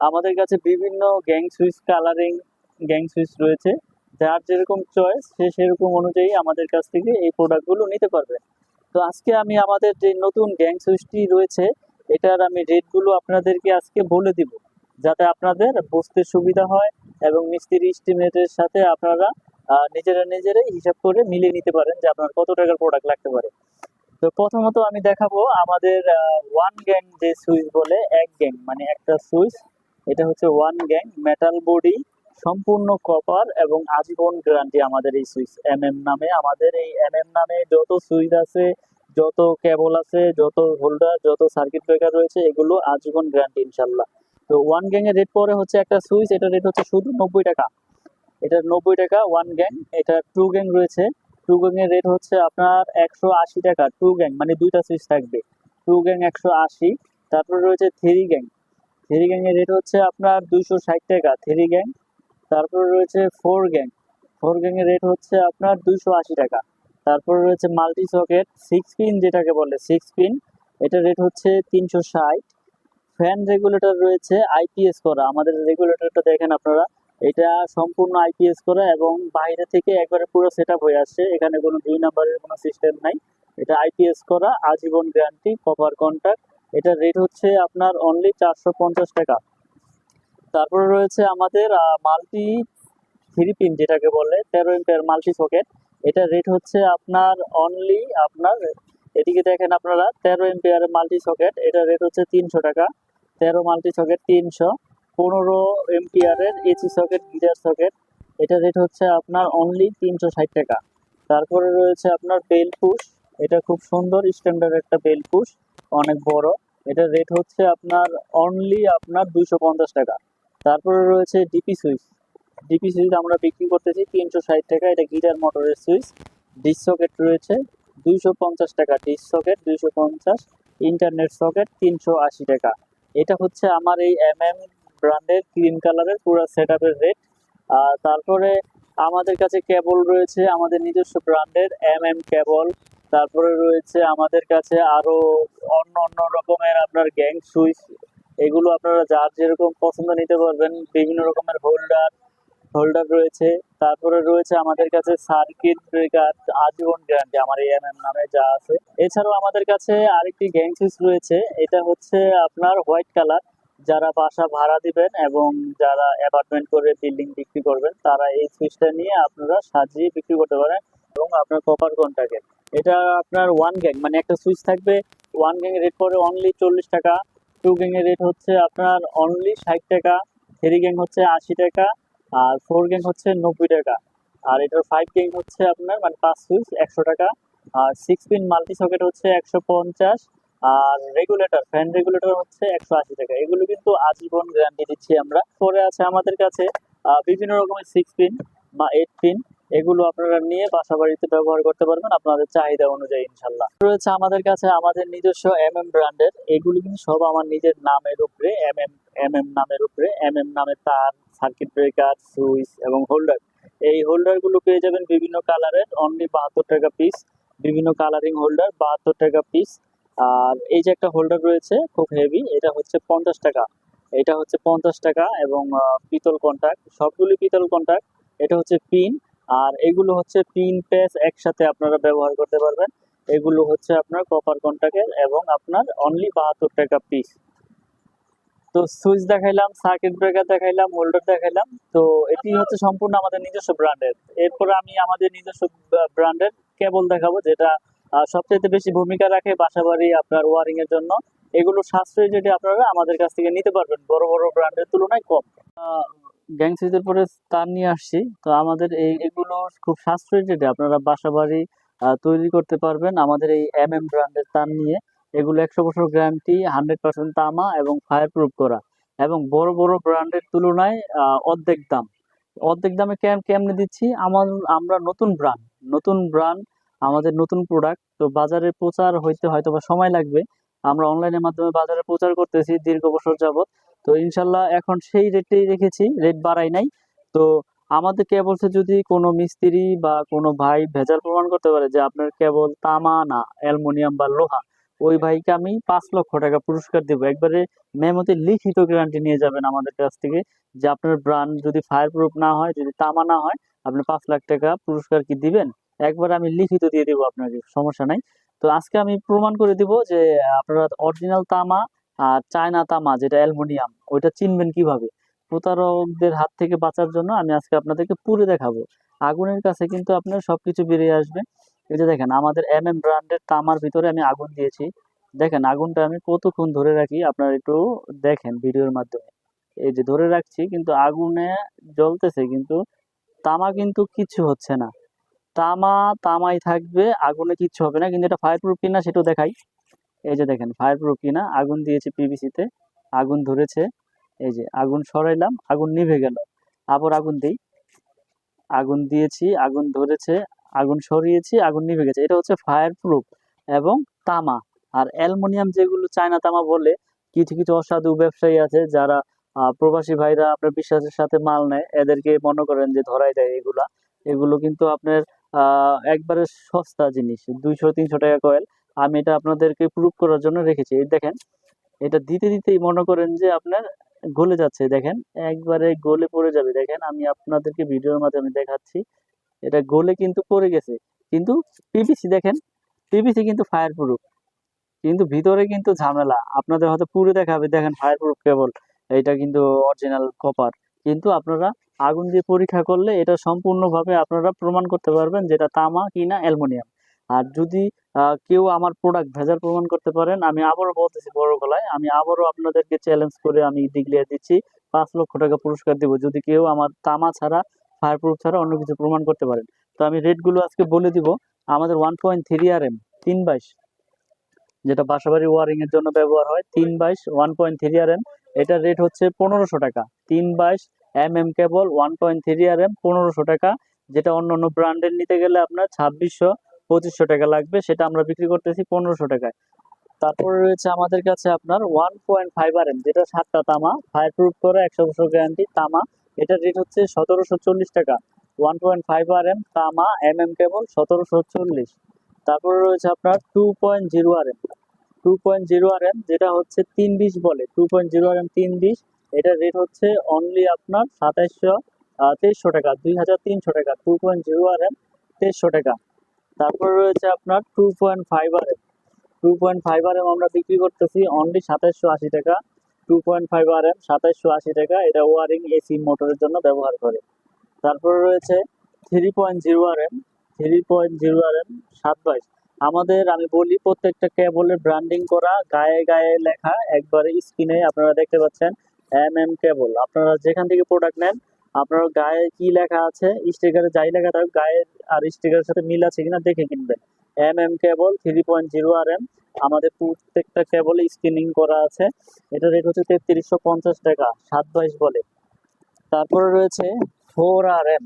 আমাদের কাছে বিভিন্ন gang switch colouring gang switch রয়েছে। যার যেরকম চয়েস সে সেরকম অনুযায়ী আমাদের কাছ থেকে এই প্রোডাক্টগুলো নিতে পারবে। তো আজকে আমি আমাদের যে নতুন গ্যাং সুইচটি রয়েছে, এটার আমি রেটগুলো আপনাদেরকে আজকে বলে দিব। যাতে আপনাদের বুঝতে সুবিধা হয় এবং মিস্ত্রি এস্টিমেটের সাথে আপনারা নিজেরা নিজেরাই হিসাব করে মিলিয়ে নিতে পারেন যে আপনার কত টাকার প্রোডাক্ট লাগতে পারে। তো প্রথমত আমি দেখাবো আমাদের ওয়ান গ্যাং যে সুইচ বলে, এক গ্যাং মানে একটা সুইচ এটা হচ্ছে ওয়ান গ্যাং মেটাল বডি সম্পূর্ণ কপার এবং আজীবন গ্যারান্টি আমাদের এই সুইচ এম এম নামে। আমাদের এই এম এম নামে যত সুইচ আছে, যত কেবল আছে, যত হোল্ডার যত সার্কিট ব্রেকার রয়েছে, এগুলো আজীবন গ্যারান্টি ইনশাল্লাহ। তো ওয়ান গ্যাং এর রেট পরে হচ্ছে একটা সুইচ এটা রেট হচ্ছে শুধু নব্বই টাকা। এটা নব্বই টাকা, ওয়ান গ্যাং, এটা টু গ্যাং রয়েছে। টু গ্যাং এর রেট হচ্ছে আপনার একশো আশি টাকা টু গ্যাং মানে দুইটা সুইচ থাকবে। টু গ্যাং একশো আশি, তারপরে রয়েছে থ্রি গ্যাং। থ্রি গ্যাং এর রেট হচ্ছে আপনার দুইশো ষাট টাকা, থ্রি গ্যাং। তারপরে রয়েছে ফোর গ্যাং। ফোর গ্যাং এর রেট হচ্ছে আপনার দুইশো আশি টাকা। তারপরে রয়েছে মাল্টি সকেট সিক্স পিন যেটাকে বলে সিক্স পিন এটা রেট হচ্ছে তিনশো ষাট। ফ্যান রেগুলেটর রয়েছে আইপিএস করা। আমাদের রেগুলেটরটা দেখেন আপনারা। এটা সম্পূর্ণ আইপিএস করা এবং বাইরে থেকে একবারে পুরো সেট হয়ে আসছে। এখানে কোনো দুই নাম্বারের কোনো সিস্টেম নাই। এটা আইপিএস করা, আজীবন গ্যারান্টি কভার কন্ট্যাক্ট এটার রেট হচ্ছে আপনার অনলি চারশো পঞ্চাশ টাকা। তারপরে রয়েছে আমাদের মাল্টি থ্রি পিন যেটাকে বলে, তেরো এম্পিয়ার মাল্টি সকেট এটার রেট হচ্ছে আপনার অনলি আপনার, এদিকে দেখেন আপনারা, তেরো এম্পিয়ার মাল্টি সকেট এটা রেট হচ্ছে তিনশো টাকা। তেরো মাল্টি সকেট তিনশো, পনেরো এম্পিয়ারের এসি সকেট গিজার সকেট এটার রেট হচ্ছে আপনার অনলি তিনশো ষাট টাকা। তারপরে রয়েছে আপনার বেল পুশ এটা খুব সুন্দর স্ট্যান্ডার্ড একটা বেল পুশ অনেক বড়। এটার রেট হচ্ছে আপনার অনলি আপনার দুইশো পঞ্চাশ টাকা। তারপরে রয়েছে ডিপি সুইচ ডিপি সুইচ আমরা বিক্রি করতেছি তিনশো ষাট টাকা। এটা গিটার মোটরের সুইচ ডিস সকেট রয়েছে দুইশো পঞ্চাশ টাকা। ডিস সকেট দুইশো পঞ্চাশ। ইন্টারনেট সকেট তিনশো আশি টাকা। এটা হচ্ছে আমার এই এম এম ব্র্যান্ডের ক্রিম কালারের পুরো সেট আপের রেট আর তারপরে আমাদের কাছে কেবল রয়েছে, আমাদের নিজস্ব ব্র্যান্ডের এম এম কেবল তারপরে রয়েছে আমাদের কাছে আরও অন্য অন্য রকমের আপনার গ্যাং সুইচ। এগুলো আপনারা যার যেরকম পছন্দ নিতে পারবেন, বিভিন্ন রকমের হোল্ডার হোল্ডার রয়েছে। তারপরে রয়েছে আমাদের কাছে সার্কিট ব্রেকার, আজীবন গ্যারান্টি, আমার এম এম নামে যা আছে। এছাড়াও আমাদের কাছে আরেকটি গ্যাং সুইচ রয়েছে, এটা হচ্ছে আপনার হোয়াইট কালার। যারা বাসা ভাড়া দিবেন এবং যারা অ্যাপার্টমেন্ট করে বিল্ডিং বিক্রি করবেন, তারা এই সুইচটা নিয়ে আপনারা সাজিয়ে বিক্রি করতে পারেন এবং আপনার কপার কন্টাকে এটা আপনার ওয়ান গ্যাং মানে একটা সুইচ থাকবে ওয়ান গ্যাং রেট পরে অনলি চল্লিশ টাকা টু গ্যাং এর রেট হচ্ছে আপনার অনলি ষাট টাকা থ্রি গ্যাং হচ্ছে আশি টাকা, আর ফোর গ্যাং হচ্ছে নব্বই টাকা। আর এটার ফাইভ গ্যাং হচ্ছে আপনার মানে পাঁচ সুইচ একশো টাকা। আর সিক্স পিন মাল্টি সকেট হচ্ছে একশো পঞ্চাশ, আর রেগুলেটর ফ্যান রেগুলেটর হচ্ছে একশো আশি টাকা। এগুলো কিন্তু আজীবন গ্যারান্টি দিচ্ছি আমরা। পরে আছে আমাদের কাছে বিভিন্ন রকমের সিক্স পিন বা এইট পিন এগুলো আপনারা নিয়ে বাসা বাড়িতে ব্যবহার করতে পারবেন আপনাদের চাহিদা অনুযায়ী ইনশাল্লাহ রয়েছে আমাদের কাছে আমাদের নিজস্ব এম এম ব্র্যান্ডের এগুলো কিন্তু সব আমার নিজের নামের উপরে এম এম এম এম নামের উপরে এম এম নামের তার সার্কিট ব্রেকার সুইচ এবং হোল্ডার। এই হোল্ডারগুলো পেয়ে যাবেন বিভিন্ন কালারের অনলি বাহাত্তর টাকা পিস বিভিন্ন কালারিং হোল্ডার, বাহাত্তর টাকা পিস আর এই যে একটা হোল্ডার রয়েছে, খুব হেভি এটা হচ্ছে পঞ্চাশ টাকা। এটা হচ্ছে পঞ্চাশ টাকা এবং পিতল কন্টাক্ট সবগুলি পিতল কন্টাক্ট এটা হচ্ছে পিন আর এগুলো হচ্ছে পিন প্যাচ একসাথে আপনারা ব্যবহার করতে পারবেন। এগুলো হচ্ছে আপনার কপার কন্টাক্টের এবং আপনার অনলি বাহাত্তর টাকা পিস তো সুইচ দেখাইলাম সার্কিট ব্রেকার দেখাইলাম হোল্ডার দেখাইলাম। তো এটি হচ্ছে সম্পূর্ণ আমাদের নিজস্ব ব্র্যান্ডের এরপরে আমি আমাদের নিজস্ব ব্র্যান্ডের কেবল দেখাবো, যেটা সবচেয়ে বেশি ভূমিকা রাখে বাসাবাড়ি আপনার ওয়ারিং এর জন্য। এগুলো সাশ্রয়ী যেটি আপনারা আমাদের কাছ থেকে নিতে পারবেন, বড় বড় ব্র্যান্ডের তুলনায় কম। গ্যাং সুইচের পরে তার নিয়ে আসছি। তো আমাদের এই এগুলো খুব সাশ্রয়ী রেটে আপনারা বাসাবাড়ি আহ, তৈরি করতে পারবেন আমাদের এই এম এম ব্র্যান্ডের তার নিয়ে। এগুলো একশো বছর গ্যারান্টি হান্ড্রেড পার্সেন্ট তামা এবং ফায়ার প্রুফ করা। এবং বড় বড় ব্র্যান্ডের তুলনায় অর্ধেক দাম। অর্ধেক দামে কেম কেমনে দিচ্ছি? আমার আমরা নতুন ব্র্যান্ড নতুন ব্র্যান্ড আমাদের নতুন প্রোডাক্ট তো বাজারে প্রচার হইতে হয়তো বা সময় লাগবে। আমরা অনলাইনের মাধ্যমে বাজারে প্রচার করতেছি দীর্ঘ বছর যাবত তো ইনশাল্লাহ এখন সেই রেটেই রেখেছি রেট বাড়াই নাই। তো আমাদের কেবলসে যদি কোনো মিস্ত্রি বা কোনো ভাই ভেজাল প্রমাণ করতে পারে যে আপনার কেবল তামা না, অ্যালুমিনিয়াম বা লোহা, ওই ভাইকে আমি পাঁচ লক্ষ টাকা পুরস্কার দেবো। একবারে মেমোতে লিখিত গ্যারান্টি নিয়ে যাবেন আমাদের কাছ থেকে যে আপনার ব্র্যান্ড যদি ফায়ার প্রুফ না হয়, যদি তামা না হয়, আপনি পাঁচ লাখ টাকা পুরস্কার কি দিবেন? একবার আমি লিখিত দিয়ে দেবো আপনাকে, সমস্যা নাই। তো আজকে আমি প্রমাণ করে দিব যে আপনারা অরিজিনাল তামা আর চায়না তামা যেটা অ্যালুমিনিয়াম, ওইটা চিনবেন কীভাবে? প্রতারকদের হাত থেকে বাঁচার জন্য আমি আজকে আপনাদেরকে পুরে দেখাবো। আগুনের কাছে কিন্তু আপনার সবকিছু বেরিয়ে আসবে। এই যে দেখেন, আমাদের এম এম ব্র্যান্ডের তামার ভিতরে আমি আগুন দিয়েছি। দেখেন, আগুনটা আমি কতক্ষণ ধরে রাখি? আপনারা একটু দেখেন ভিডিওর মাধ্যমে। এই যে ধরে রাখছি, কিন্তু আগুনে জ্বলতেছে, কিন্তু তামা কিন্তু কিচ্ছু হচ্ছে না। তামা, তামাই থাকবে, আগুনে কিচ্ছু হবে না। কিন্তু এটা ফায়ার প্রুফ কিনা সেটাও দেখাই। এই যে দেখেন ফায়ার প্রুফ কিনা আগুন দিয়েছি পিভিসিতে আগুন ধরেছে এই যে আগুন সরাইলাম আগুন নিভে গেল। আবার আগুন দিই। আগুন দিয়েছি আগুন ধরেছে আগুন সরিয়েছি আগুন নিভে গেছে। এটা হচ্ছে ফায়ার প্রুফ এবং তামা। আর অ্যালুমিনিয়াম যেগুলো চায়না তামা বলে কিছু কিছু অসাধু ব্যবসায়ী আছে যারা প্রবাসী ভাইরা আপনার বিশ্বাসের সাথে মাল নেয়। এদেরকে মনে করেন যে ধরাই দেয় এগুলা। এগুলো কিন্তু আপনার আহ, একবারে সস্তা জিনিস দুইশো তিনশো টাকা কয়েল আমি এটা আপনাদেরকে প্রুভ করার জন্য রেখেছি। এই দেখেন, এটা দিতে দিতেই মনে করেন যে আপনার গলে যাচ্ছে। দেখেন, একবারে গলে পড়ে যাবে। দেখেন, আমি আপনাদেরকে ভিডিওর মাধ্যমে দেখাচ্ছি। এটা গলে কিন্তু পড়ে গেছে। কিন্তু পিভিসি দেখেন পিভিসি কিন্তু ফায়ার প্রুফ কিন্তু ভিতরে কিন্তু ঝামেলা। আপনাদের হয়তো পুরো দেখাবে, দেখেন ফায়ার প্রুফ কেবল এটা কিন্তু অরিজিনাল কপার কিন্তু আপনারা আগুন দিয়ে পরীক্ষা করলে এটা সম্পূর্ণভাবে আপনারা প্রমাণ করতে পারবেন যেটা তামা কিনা অ্যালুমিনিয়াম। আর যদি কেউ আমার প্রোডাক্ট ভেজাল প্রমাণ করতে পারেন। আমি আবারও বলতেছি বড় গলায়, আমি আবারও আপনাদেরকে চ্যালেঞ্জ করে আমি ডিক্লেয়ার দিচ্ছি, পাঁচ লক্ষ টাকা পুরস্কার দিব। যদি কেউ আমার তামা ছাড়া ফায়ার প্রুফ ছাড়া অন্য কিছু প্রমাণ করতে পারেন। তো আমি রেটগুলো আজকে বলে দিব। আমাদের one point three R M তিন বাইশ, যেটা বাসাবাড়ি ওয়ারিং এর জন্য ব্যবহার হয়, তিন বাইশ one point three R M এটার রেট হচ্ছে পনেরোশো টাকা। তিন বাইশ M M cable one point three R M পনেরোশো টাকা। যেটা অন্য অন্য ব্র্যান্ডের নিতে গেলে আপনার ছাব্বিশশো পঁচিশশো টাকা লাগবে, সেটা আমরা বিক্রি করতেছি পনেরোশো টাকায়। তারপরে রয়েছে আমাদের কাছে আপনার one point five R M যেটা সাতটা তামা ফায়ার প্রুফ করে একশো বছর গ্যারান্টি তামা, এটার রেট হচ্ছে সতেরোশো চল্লিশ টাকা। One point five R M তামা এম এম কেবল সতেরোশো চল্লিশ। তারপরে রয়েছে আপনার two point zero R M two point zero R M যেটা হচ্ছে তিন বিশ বলে two point zero R M তিন বিশ, এটার রেট হচ্ছে অনলি আপনার সাতাইশশো তেইশশো টাকা, দুই হাজার তিনশো টাকা two point zero R M তেইশশো টাকা। তারপরে রয়েছে আপনার two point five R M two point five R M আমরা বিক্রি করতেছি অনলি সাতাইশশো আশি টাকা। Two point five R M সাতাইশশো আশি টাকা, এটা ওয়ারিং এসি মোটরের জন্য ব্যবহার করে। তারপর রয়েছে three point zero R M three point zero R M সাত বাইশ। আমাদের, আমি বলি প্রত্যেকটা কেবলের ব্র্যান্ডিং করা, গায়ে গায়ে লেখা, একবারে স্ক্রিনে আপনারা দেখতে পাচ্ছেন এম এম কেবল আপনারা যেখান থেকে প্রোডাক্ট নেন আপনার গায়ে কি লেখা আছে? স্টিকারে যাই লেখা থাকুক, গায়ে আর স্টিকারের সাথে মিল আছে কিনা দেখে কিনবেন। M M cable three point zero R M আমাদের প্রত্যেকটা কেবল স্ক্রিনিং করা আছে। এটা রেট হচ্ছে তেত্রিশশো পঞ্চাশ টাকা, সাত বাইশ বলে। তারপরে রয়েছে four R M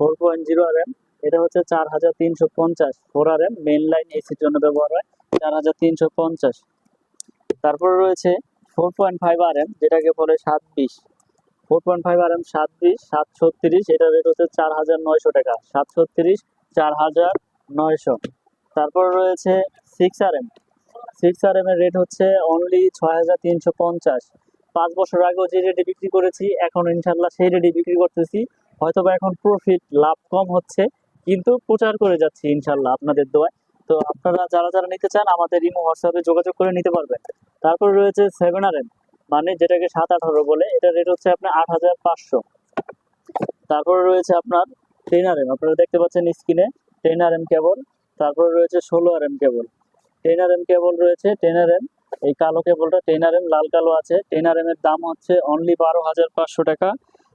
four point zero R M এটা হচ্ছে চার হাজার তিনশো পঞ্চাশ। Four R M main line এসির জন্য ব্যবহার হয়, চার হাজার তিনশো পঞ্চাশ। তারপরে রয়েছে four point five R M যেটাকে বলে সাত বিশ। Four point five R M সাত বিশ সাত ছত্রিশ এটা রেট হচ্ছে চার হাজার নয়শো টাকা। সাত ছত্রিশ চার হাজার নয়শো। তারপর রয়েছে six R M six R M এর রেট হচ্ছে অনলি ছয় হাজার তিনশো পঞ্চাশ। পাঁচ বছর আগেও যে রেটে বিক্রি করেছি, এখন ইনশাল্লাহ সেই রেটে বিক্রি করতেছি। হয়তো বা এখন প্রফিট লাভ কম হচ্ছে, কিন্তু প্রচার করে যাচ্ছি ইনশাল্লাহ আপনাদের দোয়ায়। তো আপনারা যারা যারা নিতে চান, আমাদের ইমো, হোয়াটসঅ্যাপে যোগাযোগ করে নিতে পারবেন। তারপর রয়েছে সেভেন আর এম মানে যেটাকে সাত আঠারো বলে এটা রেট হচ্ছে আপনার আট হাজার পাঁচশো। তারপরে রয়েছে আপনার টেন আর এম আপনারা দেখতে পাচ্ছেন স্ক্রিনে টেন আর এম কেবল তারপরে রয়েছে ষোলো R M cable ten R M cable রয়েছে টেন আর এম এই কালো কেবলটা টেন আর এম লাল কালো আছে। টেন আর এম এর দাম হচ্ছে অনলি বারো হাজার পাঁচশো টাকা।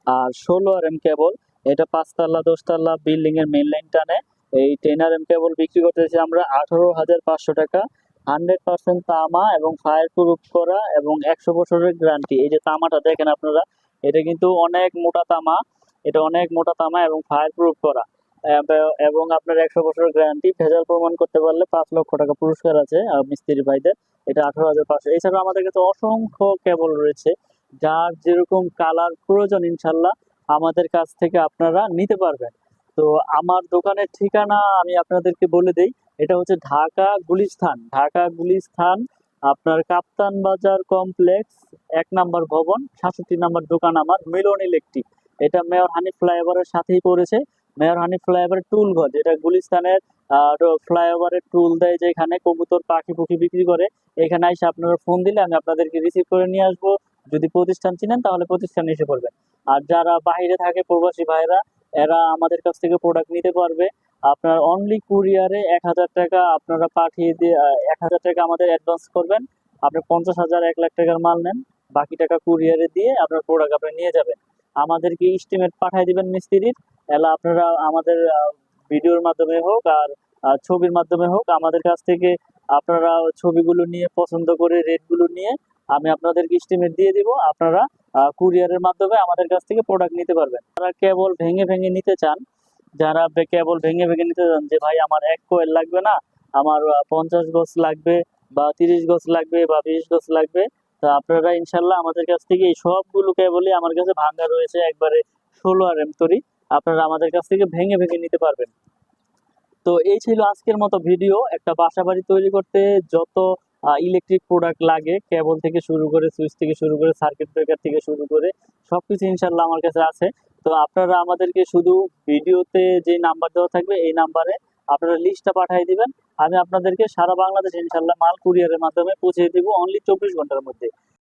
আর ষোলো আর এম কেবল এটা পাঁচতলা, দশতলা বিল্ডিং এর মেন লাইন টানে। এই টেন আর এম কেবল বিক্রি করতেছি আমরা আঠারো হাজার পাঁচশো টাকা। হান্ড্রেড পার্সেন্ট তামা এবং ফায়ার প্রুফ করা এবং একশো বছরের গ্যারান্টি। এই যে তামাটা দেখেন আপনারা, এটা কিন্তু অনেক মোটা তামা, এটা অনেক মোটা তামা এবং ফায়ার প্রুফ করা। এবং আপনার একশো বছরের গ্যারান্টি, ভেজাল প্রমাণ করতে পারলে পাঁচ লক্ষ টাকা পুরস্কার আছে মিস্ত্রি ভাইদের, এটা আঠারো হাজার পাঁচশো। এছাড়া আমাদের কাছে অসংখ্য কেবল রয়েছে, যার যেরকম কালার প্রয়োজন ইনশাল্লাহ, আমাদের কাছ থেকে আপনারা নিতে পারবেন। তো আমার দোকানের ঠিকানা আমি আপনাদেরকে বলে দেই এটা হচ্ছে ঢাকা গুলিস্থান। ঢাকা গুলিস্থান, আপনার কাপ্তান বাজার কমপ্লেক্স, এক নাম্বার ভবন, সাতষট্টি নাম্বার দোকান আমার, মিলন ইলেকট্রিক। এটা মেয়র হানি ফ্লাইওভারের সাথেই পড়েছে মেয়র হানি ফ্লাইওভারের টুল ঘর, যেটা গুলিস্তানের ফ্লাইওভারের টুল দেয় যেখানে কবুতর পাখি পুখি বিক্রি করে। এখানে এসে আপনারা ফোন দিলে আমি আপনাদেরকে রিসিভ করে নিয়ে আসব। যদি প্রতিষ্ঠান চিনেন তাহলে প্রতিষ্ঠানে এসে পড়বেন আর যারা বাইরে থাকে প্রবাসী ভাইরা এরা আমাদের কাছ থেকে প্রোডাক্ট নিতে পারবে। আপনার অনলি কুরিয়ারে এক হাজার টাকা আপনারা পাঠিয়ে দিয়ে এক হাজার টাকা আমাদের অ্যাডভান্স করবেন। আপনি পঞ্চাশ হাজার, এক লাখ টাকার মাল নেন, বাকি টাকা কুরিয়ারে দিয়ে আপনার প্রোডাক্ট আপনি নিয়ে যাবেন। আমাদেরকে ইস্টিমেট পাঠিয়ে দিবেন মিস্ত্রির। এলা আপনারা আমাদের ভিডিওর মাধ্যমে হোক আর ছবির মাধ্যমে হোক, আমাদের কাছ থেকে আপনারা ছবিগুলো নিয়ে, পছন্দ করে রেটগুলো নিয়ে আমি আপনাদেরকে ইস্টিমেট দিয়ে দিব। আপনারা কুরিয়ারের মাধ্যমে আমাদের কাছ থেকে প্রোডাক্ট নিতে পারবেন। যারা কেবল ভেঙে ভেঙে নিতে চান যারা কেবল ভেঙে ভেঙে নিতে চান যে, ভাই, আমার এক কোয়েল লাগবে না, আমার পঞ্চাশ গজ লাগবে বা তিরিশ গজ লাগবে বা বিশ গজ লাগবে, তা আপনারা ইনশাল্লাহ আমাদের কাছ থেকে এই সবগুলো কেবলই আমার কাছে ভাঙ্গা রয়েছে একবারে ষোলো আর এম তৈরি। আপনারা আমাদের কাছ থেকে ভেঙে ভেঙে নিতে পারবেন। তো এই ছিল আজকের মতো ভিডিও। একটা বাসা বাড়ি তৈরি করতে যত ইলেকট্রিক প্রোডাক্ট লাগে কেবল থেকে শুরু করে সুইচ থেকে শুরু করে সার্কিট ব্রেকার থেকে শুরু করে সবকিছু ইনশাল্লাহ আমার কাছে আছে। তো আপনারা আমাদেরকে শুধু ভিডিওতে যে নাম্বার দেওয়া থাকবে, এই নাম্বারে আপনারা লিস্টটা পাঠিয়ে দিবেন। আমি আপনাদেরকে সারা বাংলাদেশ ইনশাল্লাহ মাল কুরিয়ারের মাধ্যমে পৌঁছে দেবো অনলি চব্বিশ ঘণ্টার মধ্যে।